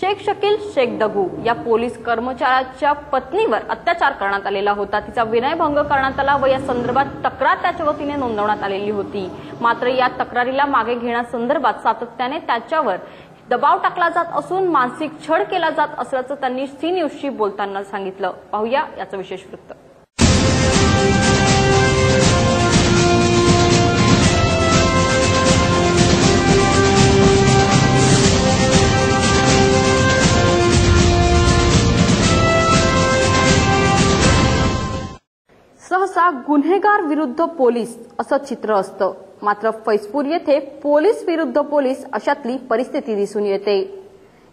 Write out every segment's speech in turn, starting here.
शेख शकील शेख दगू या पोलीस कर्मचाऱ्याच्या पत्नीवर अत्याचार करण्यात आलेला होता. तिचा विनयभंग करण्यात आला व या संदर्भात तक्रार त्याच्या वतीने नोंदवण्यात आलेली होती. मात्र या तक्रारीला मागे घेण्यासंदर्भात सातत्याने त्याच्यावर दबाव टाकला जात असून मानसिक छळ केला जात असल्याचं त्यांनी सी न्यूजशी बोलताना सांगितलं. पाहूया याचं विशेष वृत्त. सहसा गुन्हेगार विरुद्ध पोलीस असं चित्र असतं. मात्र फैजपूर येथे पोलीस विरुद्ध पोलीस अशातली परिस्थिती दिसून येते.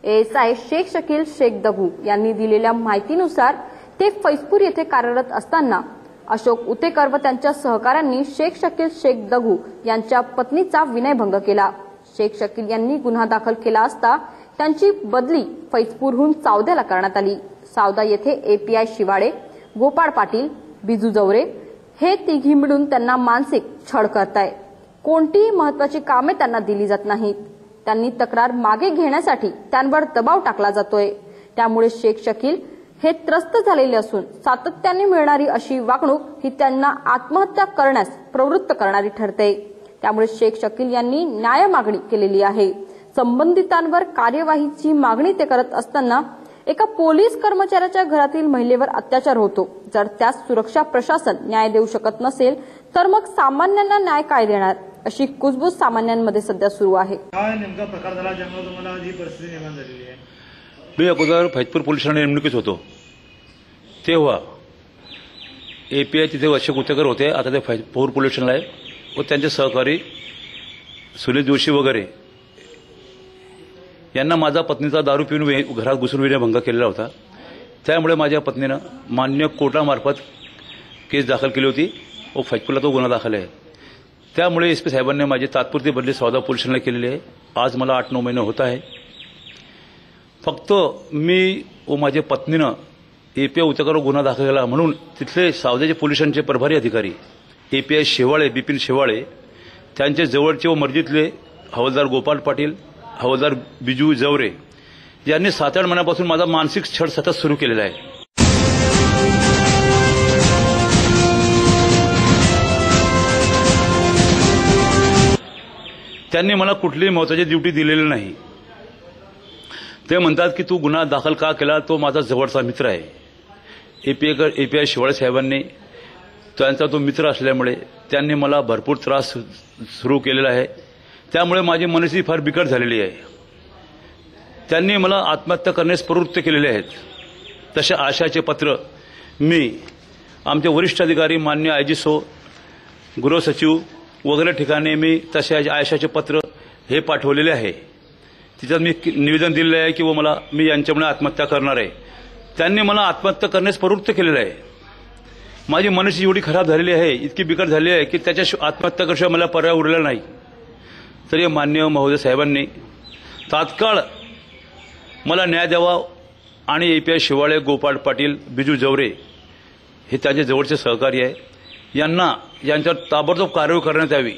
एएसआय शेख शकील शेख दगू यांनी दिलेल्या माहितीनुसार ते फैजपूर येथे कार्यरत असताना अशोक उतेकर व त्यांच्या सहकाऱ्यांनी शेख शकील शेख दगू यांच्या पत्नीचा विनयभंग केला. शेख शकील यांनी गुन्हा दाखल केला असता त्यांची बदली फैजपूरहून सावद्याला करण्यात आली. सावदा येथे एपीआय शिवाडे गोपाळ पाटील बिजू जवरे हे तिघी मिळून त्यांना मानसिक छळ करताय. कोणतीही महत्वाची कामे त्यांना दिली जात नाहीत. त्यांनी तक्रार मागे घेण्यासाठी त्यांवर दबाव टाकला जातोय. त्यामुळे शेख शकील हे त्रस्त झालेले असून सातत्याने मिळणारी अशी वागणूक ही त्यांना आत्महत्या करण्यास प्रवृत्त करणारी ठरते. त्यामुळे शेख शकील यांनी न्याय मागणी केलेली आहे. संबंधितांवर कार्यवाहीची मागणी ते करत असताना एका पोलीस कर्मचाऱ्याच्या घरातील महिलेवर अत्याचार होतो. जर त्यास सुरक्षा प्रशासन न्याय देऊ शकत नसेल तर मग सामान्यांना न्याय काय देणार? अशी कुजबूज सामान्यांमध्ये सध्या सुरू आहे. काय नेमका प्रकार झाला ज्यामुळे तुम्हाला ही परिस्थिती निर्माण झालेली आहे? मी अगोदर फैजपूर पोलीस ठाणे नेमणुकीत होतो. तेव्हा ए पी आय तिथे अशोक उतेकर होते आता ते फैजपूर पोलीस स्टेशनला आहे. व त्यांचे सहकारी सुनील जोशी वगैरे यांना माझा पत्नीचा दारू पिऊन घरात घुसून विनयभंग केलेला होता. त्यामुळे माझ्या पत्नीनं मान्य कोर्टामार्फत केस दाखल केली होती. व फैजपूरला तो गुन्हा दाखल आहे. त्यामुळे एस पी साहेबांनी माझी तात्पुरती बदली सौदा पोलिसांना केलेली आहे. आज मला आठ नऊ महिने होत आहे. फक्त मी व माझ्या पत्नीनं ए पी आय उचकावर गुन्हा दाखल केला म्हणून तिथले सावदेचे पोलिसांचे प्रभारी अधिकारी A P I Shewale Bipin Shewale त्यांचे जवळचे व मर्जीतले हवालदार गोपाल पाटील हवालदार बिजू जवरे यांनी सात आठ महिन्यापासून माझा मानसिक छळ सतत सुरू केलेला आहे. त्यांनी मला कुठलीही महत्वाची ड्युटी दिलेली नाही. ते म्हणतात की तू गुन्हा दाखल का केला? तो माझा जवळचा मित्र आहे. एपीआय एपीआय शिवाळे साहेबांनी त्यांचा तो मित्र असल्यामुळे त्यांनी मला भरपूर त्रास सुरू केलेला आहे. त्यामुळे माझी मनस्थिती फार बिकट झालेली आहे. त्यांनी मला आत्महत्या करण्यास प्रवृत्त केलेले आहेत. तसे आशाचे पत्र मी आमचे वरिष्ठ अधिकारी मान्य आय जी सो गृहसचिव वगैरे ठिकाणी मी तसे आयशाचे पत्र हे पाठवलेले आहे. तिच्यात मी निवेदन दिलेलं आहे की व मला मी यांच्यामुळे आत्महत्या करणार आहे. त्यांनी मला आत्महत्या करण्यास प्रवृत्त केलेलं आहे. माझी मनस्थिती एवढी खराब झालेली आहे इतकी बिकट झाली आहे की त्याच्या आत्महत्या करशिवाय मला पर्याय उरलेला नाही. तरी मान्य महोदय साहेबांनी तात्काळ मला न्याय द्यावा आणि A P I Shivale Gopal Patil Biju Jaware हे त्यांचे जवळचे सहकारी आहे. यांना यांच्यावर ताबडतोब कारवाई करण्यात यावी.